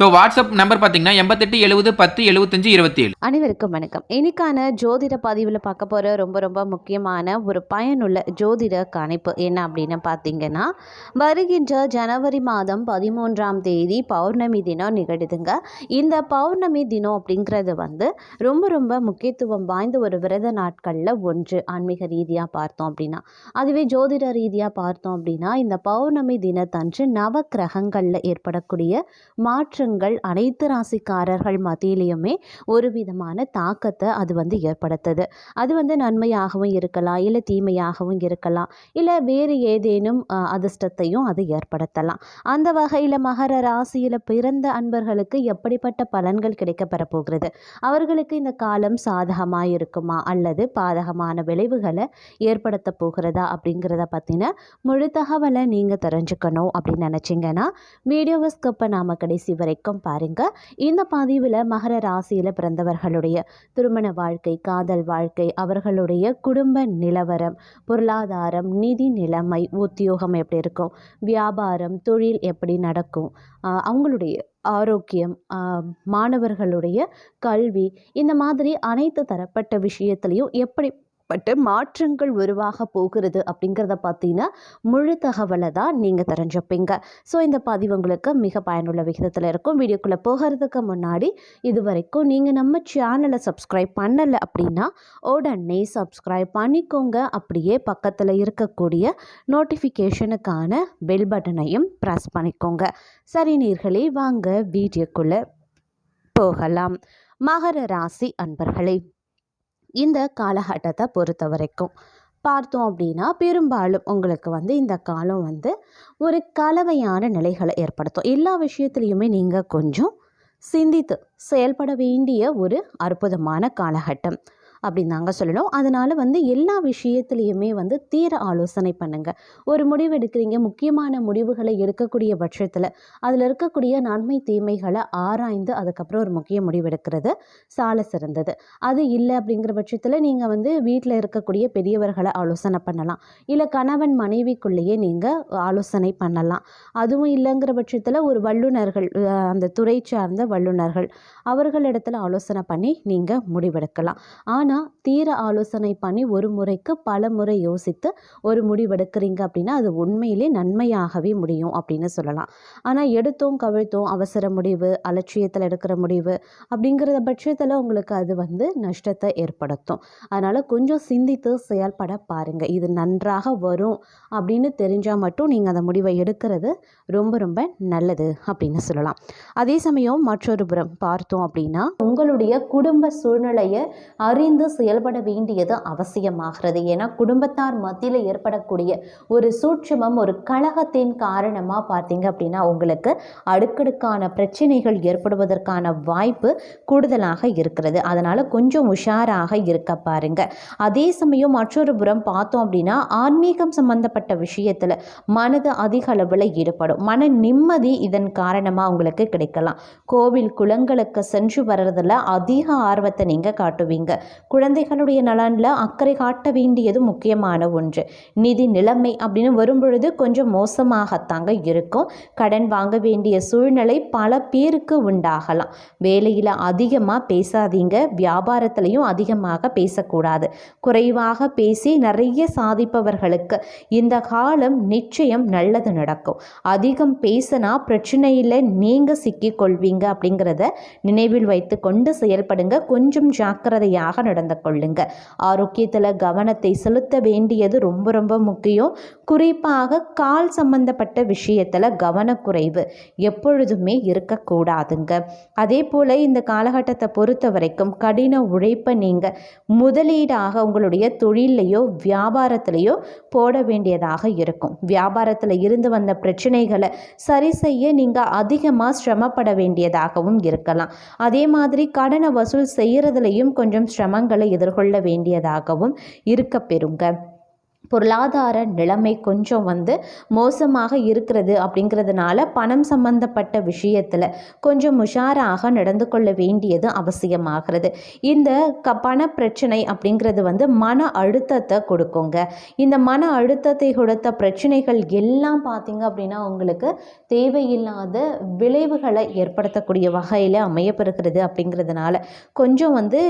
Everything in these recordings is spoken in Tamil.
ஸோ வாட்ஸ்அப் நம்பர் பார்த்தீங்கன்னா எண்பத்தெட்டு எழுபது பத்து எழுபத்தஞ்சு இருபத்தி ஏழு அனைவருக்கும் வணக்கம். இன்னைக்கான ஜோதிட பதிவில் பார்க்க போகிற ரொம்ப ரொம்ப முக்கியமான ஒரு பயனுள்ள ஜோதிட கணிப்பு என்ன அப்படின்னு பார்த்தீங்கன்னா வருகின்ற ஜனவரி மாதம் பதிமூன்றாம் தேதி பௌர்ணமி தினம் நிகழுதுங்க. இந்த பௌர்ணமி தினம் அப்படிங்கிறது வந்து ரொம்ப ரொம்ப முக்கியத்துவம் வாய்ந்த ஒரு விரத நாட்களில் ஒன்று ஆன்மீக ரீதியாக பார்த்தோம் அப்படின்னா. அதுவே ஜோதிட ரீதியாக பார்த்தோம் அப்படின்னா இந்த பௌர்ணமி தினத்தன்று நவ கிரகங்களில் ஏற்படக்கூடிய மாற்றங்கள் அனைத்து ராசிக்காரர்கள் மத்தியிலையுமே ஒரு விதமான தாக்கத்தை அது வந்து ஏற்படுத்துது. அது வந்து நன்மையாகவும் இருக்கலாம் இல்லை தீமையாகவும் இருக்கலாம் இல்லை வேறு ஏதேனும் அதிர்ஷ்டத்தையும் அது ஏற்படுத்தலாம். அந்த வகையில் மகர ராசியில் பிறந்த அன்பர்களுக்கு எப்படிப்பட்ட பலன்கள் கிடைக்கப்பெற போகிறது? அவர்களுக்கு இந்த காலம் சாதகமாக இருக்குமா? அல்லது பாதகமான விளைவுகளை ஏற்படுத்த போகிறதா? அப்படிங்கிறத பற்றின முழு தகவலை நீங்கள் தெரிஞ்சுக்கணும் அப்படின்னு நினச்சிங்கன்னா வீடியோவை ஸ்கப்பை நாம் கடைசி வரைக்கும் பாருங்கள் இந்த பதிவில் மகர ராசியில் பிறந்தவர்களுடைய திருமண வாழ்க்கை காதல் வாழ்க்கை அவர்களுடைய குடும்ப நிலவரம் பொருளாதாரம் நிதி நிலைமை உத்தியோகம் எப்படி இருக்கும் வியாபாரம் தொழில் எப்படி நடக்கும் அவங்களுடைய ஆரோக்கியம் மாணவர்களுடைய கல்வி இந்த மாதிரி அனைத்து தரப்பட்ட விஷயத்துலையும் எப்படி பட்டு மாற்றங்கள் உருவாக போகிறது அப்படிங்கிறத பார்த்தீங்கன்னா முழு தகவலை தான் நீங்கள் தெரிஞ்சுப்பீங்க. ஸோ இந்த பதிவு உங்களுக்கு மிக பயனுள்ள விகிதத்தில் இருக்கும். வீடியோக்குள்ளே போகிறதுக்கு முன்னாடி இது வரைக்கும் நீங்கள் நம்ம சேனலை சப்ஸ்கிரைப் பண்ணலை அப்படின்னா உடனே சப்ஸ்கிரைப் பண்ணிக்கோங்க. அப்படியே பக்கத்தில் இருக்கக்கூடிய நோட்டிஃபிகேஷனுக்கான பெல் பட்டனையும் ப்ரெஸ் பண்ணிக்கோங்க. சரி நீர்களே வாங்க வீடியோக்குள்ளே போகலாம். மகர ராசி அன்பர்களே இந்த காலகட்டத்தை பொறுத்த வரைக்கும் பார்த்தோம் அப்படின்னா பெரும்பாலும் உங்களுக்கு வந்து இந்த காலம் வந்து ஒரு கலவையான நிலைகளை ஏற்படுத்தும். எல்லா விஷயத்துலையுமே நீங்கள் கொஞ்சம் சிந்தித்து செயல்பட வேண்டிய ஒரு அற்புதமான காலகட்டம். அப்படின்னு தாங்க சொல்லணும். அதனால் வந்து எல்லா விஷயத்துலேயுமே வந்து தீர ஆலோசனை பண்ணுங்கள் ஒரு முடிவு எடுக்கிறீங்க முக்கியமான முடிவுகளை எடுக்கக்கூடிய பட்சத்தில் அதில் இருக்கக்கூடிய நன்மை தீமைகளை ஆராய்ந்து அதுக்கப்புறம் ஒரு முக்கிய முடிவு எடுக்கிறது சால சிறந்தது. அது இல்லை அப்படிங்கிற பட்சத்தில் நீங்கள் வந்து வீட்டில் இருக்கக்கூடிய பெரியவர்களை ஆலோசனை பண்ணலாம். இல்லை கணவன் மனைவிக்குள்ளேயே நீங்கள் ஆலோசனை பண்ணலாம். அதுவும் இல்லைங்கிற பட்சத்தில் ஒரு வல்லுநர்கள் அந்த துறை சார்ந்த வல்லுநர்கள் அவர்களிடத்தில் ஆலோசனை பண்ணி நீங்கள் முடிவெடுக்கலாம். ஆனால் தீர ஆலோசனை பண்ணி ஒரு முறைக்கு பல முறை யோசித்து ஒரு முடிவெடுக்கிறீங்க அப்படின்னா அது உண்மையிலே நன்மையாகவே முடியும் அப்படின்னு சொல்லலாம். ஆனால் எடுத்தோம் கவிழ்த்தோம் அவசர முடிவு அலட்சியத்தில் எடுக்கிற முடிவு அப்படிங்கிற பட்சத்தில் உங்களுக்கு அது வந்து நஷ்டத்தை ஏற்படுத்தும். அதனால் கொஞ்சம் சிந்தித்து செயல்பட பாருங்கள் இது நன்றாக வரும் அப்படின்னு தெரிஞ்சால் மட்டும் நீங்கள் அந்த முடிவை எடுக்கிறது ரொம்ப ரொம்ப நல்லது அப்படின்னு சொல்லலாம். அதே சமயம் மற்றொரு புறம் பார்த்தோம் அப்படின்னா உங்களுடைய குடும்ப சூழ்நிலையை அறிந்து செயல்பட வேண்டியது அவசியமாகிறது. ஏன்னா குடும்பத்தார் மத்தியில் ஏற்படக்கூடிய ஒரு சூட்சுமம் ஒரு கழகத்தின் காரணமாக பார்த்தீங்க அப்படின்னா உங்களுக்கு அடுக்கடுக்கான பிரச்சனைகள் ஏற்படுவதற்கான வாய்ப்பு கூடுதலாக இருக்கிறது. அதனால் கொஞ்சம் உஷாராக இருக்க பாருங்க. அதே சமயம் மற்றொரு புறம் பார்த்தோம் அப்படின்னா ஆன்மீகம் சம்பந்தப்பட்ட விஷயத்தில் மனது அதிக அளவில் ஈடுபடும். மன நிம்மதி இதன் காரணமாக உங்களுக்கு கிடைக்கலாம். கோவில் குளங்களுக்கு சென்று வர்றதில் அதிக ஆர்வத்தை நீங்கள் காட்டுவீங்க. குழந்தைகளுடைய நலனில் அக்கறை காட்ட வேண்டியது முக்கியமான ஒன்று. நிதி நிலைமை அப்படின்னு வரும்பொழுது கொஞ்சம் மோசமாகத்தாங்க இருக்கும். கடன் வாங்க வேண்டிய சூழ்நிலை பல பேருக்கு உண்டாகலாம். வேலையில் அதிகமாக பேசாதீங்க. வியாபாரத்திலையும் அதிகமாக பேசக்கூடாது. குறைவாக பேசி நிறைய சாதிப்பவர்களுக்கு இந்த காலம் நிச்சயம் நல்லது நடக்கும். அதிகம் பேசினா பிரச்சனையில் நீங்கள் சிக்கிக்கொள்வீங்க அப்படிங்கிறத நினைவில் வைத்து கொண்டு செயல்படுங்க. கொஞ்சம் ஜாக்கிரதையாக நடந்து கொள்ளுங்க. ஆரோக்கியத்தில் கவனத்தை செலுத்த வேண்டியது ரொம்ப ரொம்ப முக்கியம். குறிப்பாக கால் சம்பந்தப்பட்ட விஷயத்தில் கவனக்குறைவு எப்பொழுதுமே இருக்கக்கூடாதுங்க. அதே போல் இந்த காலகட்டத்தை பொறுத்த வரைக்கும் கடின உழைப்பை நீங்கள் முதலீடாக உங்களுடைய தொழிலையோ வியாபாரத்திலையோ போட வேண்டியதாக இருக்கும். வியாபாரத்தில் இருந்து வந்த பிரச்சனைகளை சரி செய்ய நீங்கள் அதிகமாக சிரமப்பட வேண்டியதாகவும் இருக்கலாம். அதே மாதிரி கடனை வசூல் செய்கிறதுலையும் கொஞ்சம் சிரமங்கள் எதிர்கொள்ள வேண்டியதாகவும் இருக்க பெறுங்க பொருளாதார நிலைமை கொஞ்சம் வந்து மோசமாக இருக்கிறது அப்படிங்கிறதுனால பணம் சம்பந்தப்பட்ட விஷயத்தில் கொஞ்சம் உஷாராக நடந்து கொள்ள வேண்டியது அவசியமாகிறது. இந்த க பண பிரச்சனை அப்படிங்கிறது வந்து மன அழுத்தத்தை கொடுக்குங்க. இந்த மன அழுத்தத்தை கொடுத்த பிரச்சனைகள் எல்லாம் பார்த்தீங்க அப்படின்னா உங்களுக்கு தேவையில்லாத விளைவுகளை ஏற்படுத்தக்கூடிய வகையில் அமையப்பெறுகிறது அப்படிங்கிறதுனால கொஞ்சம் வந்து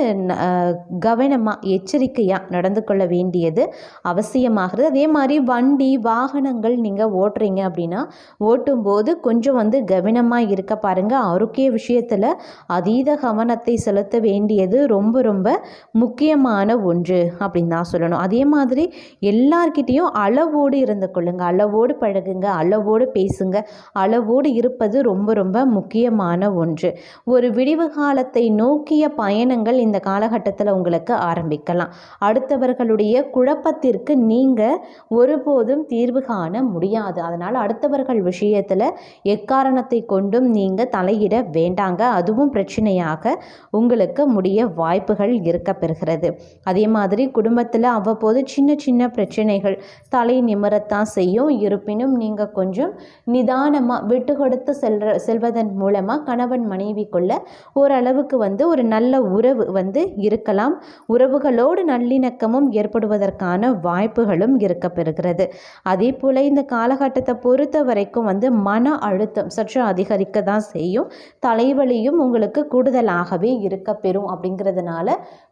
கவனமாக எச்சரிக்கையாக நடந்து கொள்ள வேண்டியது அவசியம். அவசியமாகிறது அதே மாதிரி வண்டி வாகனங்கள் நீங்கள் ஓட்டுறீங்க அப்படின்னா ஓட்டும்போது கொஞ்சம் வந்து கவனமாக இருக்க பாருங்கள் ஆரோக்கிய விஷயத்தில் அதீத கவனத்தை செலுத்த வேண்டியது ரொம்ப ரொம்ப முக்கியமான ஒன்று அப்படின்னு தான் சொல்லணும். அதே மாதிரி எல்லார்கிட்டேயும் அளவோடு இருந்து கொள்ளுங்கள் அளவோடு பழகுங்க அளவோடு பேசுங்க அளவோடு இருப்பது ரொம்ப ரொம்ப முக்கியமான ஒன்று. ஒரு விடிவு காலத்தை நோக்கிய பயணங்கள் இந்த காலகட்டத்தில் உங்களுக்கு ஆரம்பிக்கலாம். அடுத்தவர்களுடைய குழப்பத்திற்கு நீங்கள் ஒருபோதும் தீர்வு காண முடியாது. அதனால் அடுத்தவர்கள் விஷயத்தில் எக்காரணத்தை கொண்டும் நீங்கள் தலையிட வேண்டாங்க. அதுவும் பிரச்சனையாக உங்களுக்கு முடிய வாய்ப்புகள் இருக்க பெறுகிறது. அதே மாதிரி குடும்பத்தில் அவ்வப்போது சின்ன சின்ன பிரச்சனைகள் தலை நிமிரத்தான் செய்யும். இருப்பினும் நீங்கள் கொஞ்சம் நிதானமாக விட்டு கொடுத்து செல்ற செல்வதன் மூலமாக கணவன் மனைவிக்குள்ள ஓரளவுக்கு வந்து ஒரு நல்ல உறவு வந்து இருக்கலாம். உறவுகளோடு நல்லிணக்கமும் ஏற்படுவதற்கான வாய்ப்பு வாய்ப்புகளும் இருக்க பெறுகிறது அதே போல் இந்த காலகட்டத்தை பொறுத்த வரைக்கும் வந்து மன அழுத்தம் சற்று அதிகரிக்க தான் செய்யும். தலைவலியும் உங்களுக்கு கூடுதலாகவே இருக்க பெறும் அப்படிங்கிறதுனால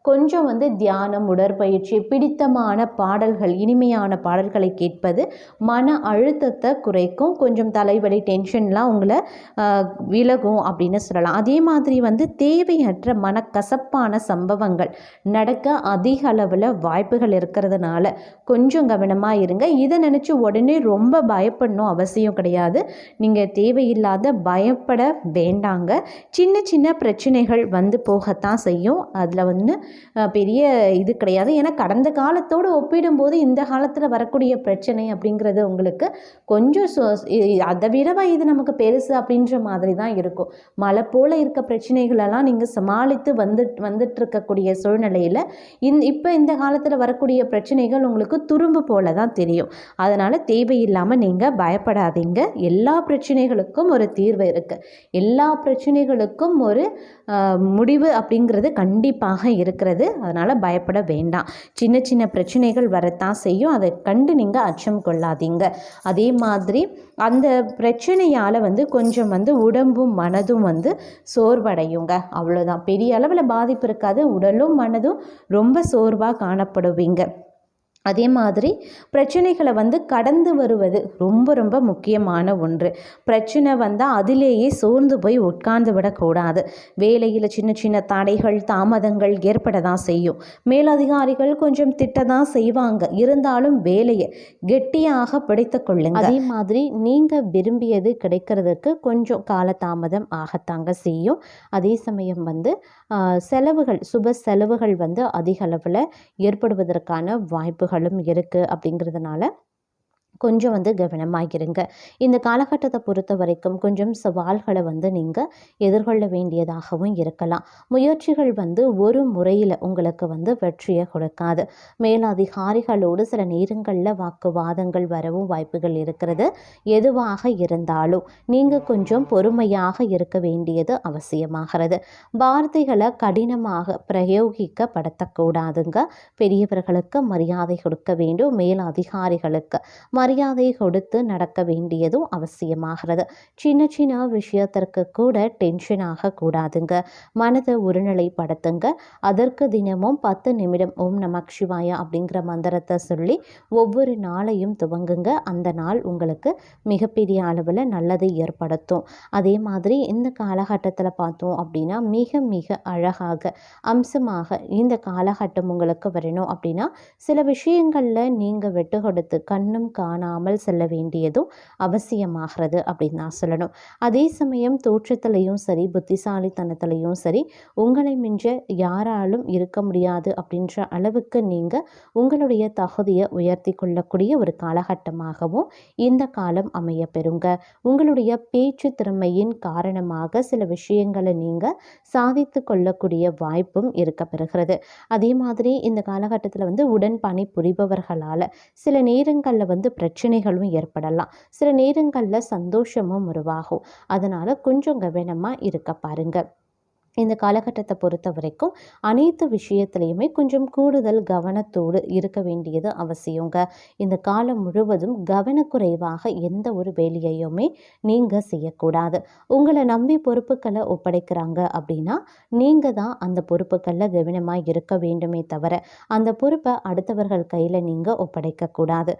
கொஞ்சம் வந்து தியானம் உடற்பயிற்சி பிடித்தமான பாடல்கள் இனிமையான பாடல்களை கேட்பது மன அழுத்தத்தை குறைக்கும். கொஞ்சம் தலைவலி டென்ஷன்லாம் உங்களை விலகும் அப்படின்னு சொல்லலாம். அதே மாதிரி வந்து தேவையற்ற மனக்கசப்பான சம்பவங்கள் நடக்க அதிக அளவில் வாய்ப்புகள் இருக்கிறதுனால கொஞ்சம் கொஞ்சம் கவனமாக இருங்க. இதை நினச்சி உடனே ரொம்ப பயப்படணும் அவசியம் கிடையாது. நீங்கள் தேவையில்லாத பயப்பட வேண்டாங்க. சின்ன சின்ன பிரச்சனைகள் வந்து போகத்தான் செய்யும். அதில் வந்து பெரிய இது கிடையாது. ஏன்னா கடந்த காலத்தோடு ஒப்பிடும்போது இந்த காலத்தில் வரக்கூடிய பிரச்சனை அப்படிங்கிறது உங்களுக்கு கொஞ்சம் சொ- அதை விடவா இது நமக்கு பெருசு அப்படின்ற மாதிரி தான் இருக்கும். மழை போல் இருக்க பிரச்சனைகளெல்லாம் நீங்கள் சமாளித்து வந்து வந்துட்டு இருக்கக்கூடிய சூழ்நிலையில் இந் இப்போ இந்த காலத்தில் வரக்கூடிய பிரச்சனைகள் உங்களுக்கு துரும்பு போல தான் தெரியும். அதனால் தேவையில்லாமல் நீங்கள் பயப்படாதீங்க. எல்லா பிரச்சனைகளுக்கும் ஒரு தீர்வு இருக்குது எல்லா பிரச்சனைகளுக்கும் ஒரு முடிவு அப்படிங்கிறது கண்டிப்பாக இருக்கிறது. அதனால் பயப்பட வேண்டாம். சின்ன சின்ன பிரச்சனைகள் வரத்தான் செய்யும். அதை கண்டு நீங்கள் அச்சம் கொள்ளாதீங்க. அதே மாதிரி அந்த பிரச்சனையால் வந்து கொஞ்சம் வந்து உடம்பும் மனதும் வந்து சோர்வடையுங்க. அவ்வளோதான் பெரிய அளவில் பாதிப்பு இருக்காது. உடலும் மனதும் ரொம்ப சோர்வாக காணப்படுவீங்க. அதே மாதிரி பிரச்சனைகளை வந்து கடந்து வருவது ரொம்ப ரொம்ப முக்கியமான ஒன்று. பிரச்சனை வந்தால் அதிலேயே சோர்ந்து போய் உட்கார்ந்து விடக்கூடாது. வேலையில் சின்ன சின்ன தடைகள் தாமதங்கள் ஏற்பட தான் செய்யும். மேலதிகாரிகள் கொஞ்சம் திட்ட தான் செய்வாங்க. இருந்தாலும் வேலையை கெட்டியாக பிடித்து கொள்ளுங்க. அதே மாதிரி நீங்கள் விரும்பியது கிடைக்கிறதுக்கு கொஞ்சம் காலதாமதம் ஆகத்தாங்க செய்யும். அதே சமயம் வந்து செலவுகள் சுப செலவுகள் வந்து அதிக அளவில் ஏற்படுவதற்கான வாய்ப்புகளும் இருக்குது அப்படிங்கிறதுனால கொஞ்சம் வந்து கவனமாக இருங்க இந்த காலகட்டத்தை பொறுத்த வரைக்கும் கொஞ்சம் சவால்களை வந்து நீங்கள் எதிர்கொள்ள வேண்டியதாகவும் இருக்கலாம். முயற்சிகள் வந்து ஒரு முறையில் உங்களுக்கு வந்து வெற்றியை கொடுக்காது. மேலதிகாரிகளோடு சில நேரங்களில் வாக்குவாதங்கள் வரவும் வாய்ப்புகள் இருக்கிறது. எதுவாக இருந்தாலும் நீங்கள் கொஞ்சம் பொறுமையாக இருக்க வேண்டியது அவசியமாகிறது. வார்த்தைகளை கடினமாக பிரயோகிக்கப்படுத்தக்கூடாதுங்க. பெரியவர்களுக்கு மரியாதை கொடுக்க வேண்டும். மேலதிகாரிகளுக்கு மரியாதை கொடுத்து நடக்க வேண்டியதும் அவசியமாகிறது. சின்ன சின்ன விஷயத்திற்கு கூட டென்ஷன் ஆகக்கூடாதுங்க மனதை ஒருநிலைப்படுத்துங்க. அதற்கு தினமும் பத்து நிமிடம் ஓம் நமக் சிவாயா அப்படிங்கிற மந்திரத்தை சொல்லி ஒவ்வொரு நாளையும் துவங்குங்க. அந்த நாள் உங்களுக்கு மிகப்பெரிய அளவில் நல்லதை ஏற்படுத்தும். அதே மாதிரி இந்த காலகட்டத்தில் பார்த்தோம் அப்படின்னா மிக மிக அழகாக அம்சமாக இந்த காலகட்டம் உங்களுக்கு வரணும் அப்படின்னா சில விஷயங்களில் நீங்கள் விட்டு கொடுத்து கண்ணும் காணும் காணாமல் செல்ல வேண்டியதும் அவசியமாகிறது அப்படின்னு நான் சொல்லணும். அதே சமயம் தோற்றத்திலையும் சரி புத்திசாலித்தனத்திலையும் சரி உங்களை மிஞ்ச யாராலும் இருக்க முடியாது அப்படின்ற அளவுக்கு நீங்கள் உங்களுடைய தகுதியை உயர்த்தி கொள்ளக்கூடிய ஒரு காலகட்டமாகவும் இந்த காலம் அமைய பெறுங்க. உங்களுடைய பேச்சு திறமையின் காரணமாக சில விஷயங்களை நீங்கள் சாதித்து கொள்ளக்கூடிய வாய்ப்பும் இருக்க பெறுகிறது. அதே மாதிரி இந்த காலகட்டத்தில் வந்து உடன் பணி புரிபவர்களால் சில நேரங்களில் வந்து பிரச்சனைகளும் ஏற்படலாம். சில நேரங்களில் சந்தோஷமும் உருவாகும். அதனால் கொஞ்சம் கவனமாக இருக்க பாருங்க. இந்த காலகட்டத்தை பொறுத்த வரைக்கும் அனைத்து விஷயத்துலையுமே கொஞ்சம் கூடுதல் கவனத்தோடு இருக்க வேண்டியது அவசியங்க. இந்த காலம் முழுவதும் கவனக்குறைவாக எந்த ஒரு வேலையையுமே நீங்கள் செய்யக்கூடாது. உங்களை நம்பி பொறுப்புகளை ஒப்படைக்கிறாங்க அப்படின்னா நீங்கள் தான் அந்த பொறுப்புகளில் கவனமாக இருக்க வேண்டுமே தவிர அந்த பொறுப்பை அடுத்தவர்கள் கையில் நீங்கள் ஒப்படைக்கக்கூடாது.